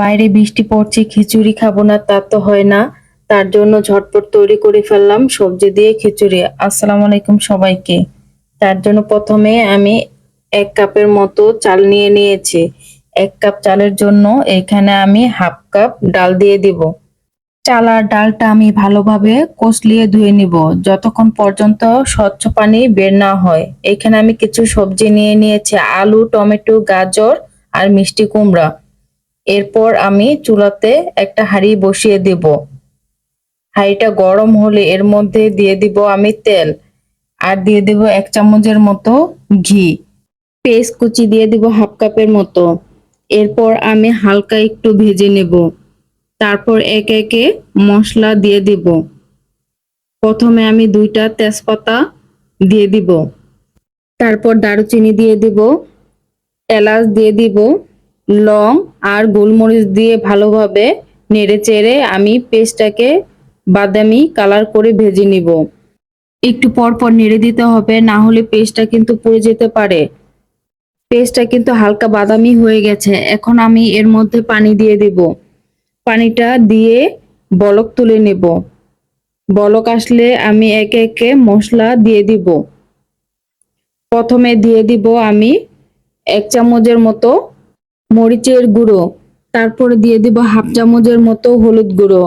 বাইরে বৃষ্টি পড়ছে, খিচুড়ি খাব না, তা তো হয় না। তার জন্য ঝটপট তৈরি করে ফেললাম সবজি দিয়ে খিচুড়ি। আসসালামু আলাইকুম সবাইকে। তার জন্য প্রথমে আমি এক কাপের মতো চাল নিয়ে নিয়েছি। এক কাপ চালের জন্য এখানে আমি হাফ কাপ ডাল দিয়ে দিব। চাল আর ডালটা আমি ভালোভাবে কষলিয়ে ধুয়ে নিব। যতক্ষণ পর্যন্ত স্বচ্ছ পানি বের না হয়। এখানে আমি কিছু সবজি নিয়ে নিয়েছি, আলু, টমেটো, গাজর আর মিষ্টি কুমড়া। এরপর আমি চুলাতে একটা হাঁড়ি বসিয়ে দিব। হাঁড়িটা গরম হলে এর মধ্যে দিয়ে দিব আমি তেল আর দিয়ে দিব এক চামচের মতো ঘি। পেস্ট কুচি দিয়ে দিব হাফ কাপের মতো। এরপর আমি হালকা একটু ভেজে নেব। তারপর একে একে মশলা দিয়ে দিব। প্রথমে আমি দুইটা তেজপাতা দিয়ে দিব। তারপর দারুচিনি দিয়ে দিব। এলাচ দিয়ে দিব। লং আর গোলমরিচ দিয়ে ভালোভাবে নেড়ে চেড়ে আমি পেস্টটাকে বাদামি কালার করে ভেজে নিব। একটু পর পর নেড়ে দিতে হবে, না হলে পেস্টটা কিন্তু পুড়ে যেতে পারে। পেস্টটা কিন্তু হালকা বাদামি হয়ে গেছে, এখন আমি এর মধ্যে পানি দিয়ে দিব। পানিটা দিয়ে বলক তুলে নেব। বলক আসলে আমি একে একে মশলা দিয়ে দিব। প্রথমে দিয়ে দিব আমি এক চামচের মতো মরিচের গুঁড়ো। তারপরে দিয়ে দিব হাফ চামচের মতো হলুদ গুঁড়ো।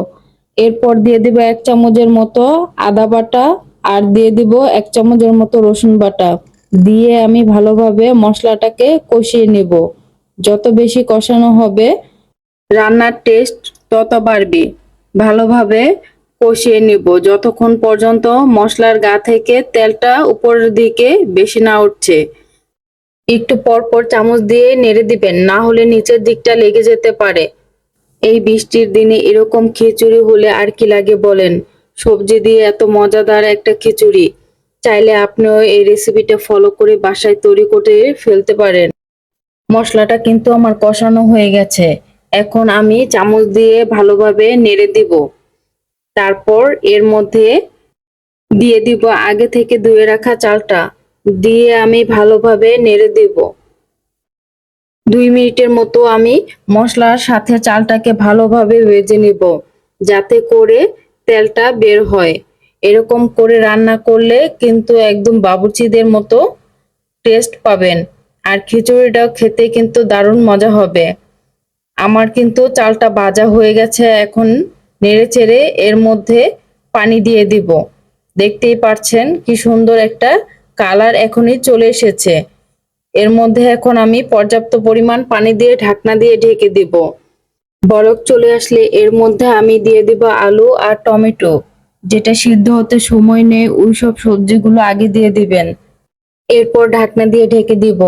এরপর দিয়ে দিব এক চামচের মতো আদা বাটা আর দিয়ে দিব এক চামচের মতো রসুন বাটা। দিয়ে আমি ভালোভাবে মশলাটাকে কষিয়ে নেব। যত বেশি কষানো হবে, রান্নার টেস্ট তত বাড়বে। ভালোভাবে কষিয়ে নিব। যতক্ষণ পর্যন্ত মশলার গা থেকে তেলটা উপরের দিকে বেশি না উঠছে একটু পর পর চামচ দিয়ে নেড়ে দিবেন, না হলে নিচের দিকটা লেগে যেতে পারে। এই বৃষ্টির দিনে এরকম খিচুড়ি হলে আর কি লাগে বলেন? সবজি দিয়ে এত মজাদার একটা খিচুড়ি। চাইলে আপনিও এই রেসিপিটা ফলো করে বাসায় তৈরি করে ফেলতে পারেন। মশলাটা কিন্তু আমার কষানো হয়ে গেছে। এখন আমি চামচ দিয়ে ভালোভাবে নেড়ে দিব। তারপর এর মধ্যে দিয়ে দিব আগে থেকে ধুয়ে রাখা চালটা। দিয়ে আমি ভালোভাবে নেড়ে দিব। দুই মিনিটের মতো আমি মশলার সাথে চালটাকে ভালোভাবে ভেজে নিব, যাতে করে তেলটা বের হয়। এরকম করে রান্না করলে কিন্তু একদম বাবুচিদের মতো টেস্ট পাবেন, আর খিচুড়িটাও খেতে কিন্তু দারুণ মজা হবে। আমার কিন্তু চালটা ভাজা হয়ে গেছে, এখন নেড়ে চেড়ে এর মধ্যে পানি দিয়ে দিব। দেখতেই পাচ্ছেন কি সুন্দর একটা কালার এখনই চলে এসেছে। এর মধ্যে এখন আমি পর্যাপ্ত পরিমাণ পানি দিয়ে ঢাকনা দিয়ে ঢেকে দিব। বরফ চলে আসলে এর মধ্যে আমি দিয়ে দিব আলু আর টমেটো, যেটা সিদ্ধ হতে সময় নেই ওই সব সবজিগুলো আগে দিয়ে দিবেন। এরপর ঢাকনা দিয়ে ঢেকে দিব।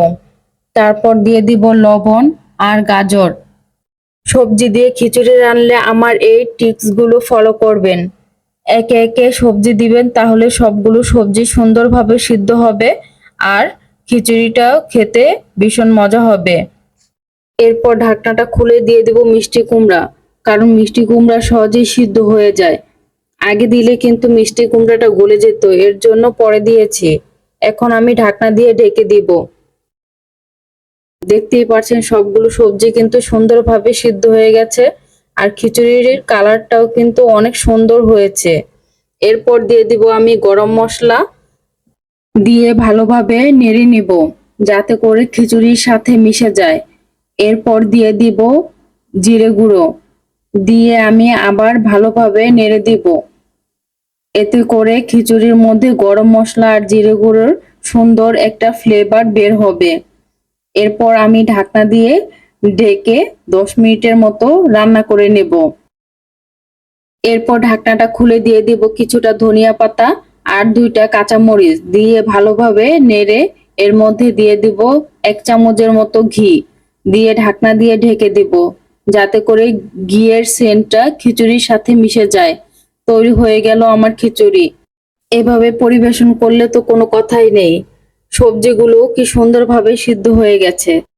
তারপর দিয়ে দিব লবণ আর গাজর। সবজি দিয়ে খিচুড়ি রানলে আমার এই টিপসগুলো ফলো করবেন। একে একে সবজি দিবেন, তাহলে সবগুলো সবজি সুন্দরভাবে সিদ্ধ হবে আর খিচুড়িটাও খেতে ভীষণ মজা হবে। এরপর ঢাকনাটা খুলে দিয়ে দেব মিষ্টি কুমড়া, কারণ মিষ্টি কুমড়া সহজেই সিদ্ধ হয়ে যায়। আগে দিলে কিন্তু মিষ্টি কুমড়াটা গলে যেত, এর জন্য পরে দিয়েছি। এখন আমি ঢাকনা দিয়ে ঢেকে দিব। দেখতেই পাচ্ছেন সবগুলো সবজি কিন্তু সুন্দরভাবে সিদ্ধ হয়ে গেছে। আর খিচুড়ির কালারটাও কিন্তু অনেক সুন্দর হয়েছে। এরপর দিয়ে দিব আমি গরম মশলা। দিয়ে ভালোভাবে নেড়ে নিব, যাতে করে খিচুড়ির সাথে মিশে যায়। এরপর দিয়ে দিব জিরে গুঁড়ো। দিয়ে আমি আবার ভালোভাবে নেড়ে দিব। এতে করে খিচুড়ির মধ্যে গরম মশলা আর জিরে গুঁড়োর সুন্দর একটা ফ্লেভার বের হবে। এরপর আমি ঢাকনা দিয়ে ঢেকে দশ মিনিটের মতো রান্না করে নেব। এরপর ঢাকনাটা খুলে দিয়ে দিব কিছুটা ধনিয়া পাতা আর দুইটা কাঁচামরিচ। দিয়ে ভালোভাবে নেড়ে এর মধ্যে দিয়ে দিব এক চামচের মতো ঘি। দিয়ে ঢাকনা দিয়ে ঢেকে দিব যাতে করে ঘিয়ের সেন্টটা খিচুড়ির সাথে মিশে যায়। তৈরি হয়ে গেল আমার খিচুড়ি। এভাবে পরিবেশন করলে তো কোনো কথাই নেই। সবজিগুলো কি সুন্দরভাবে সিদ্ধ হয়ে গেছে।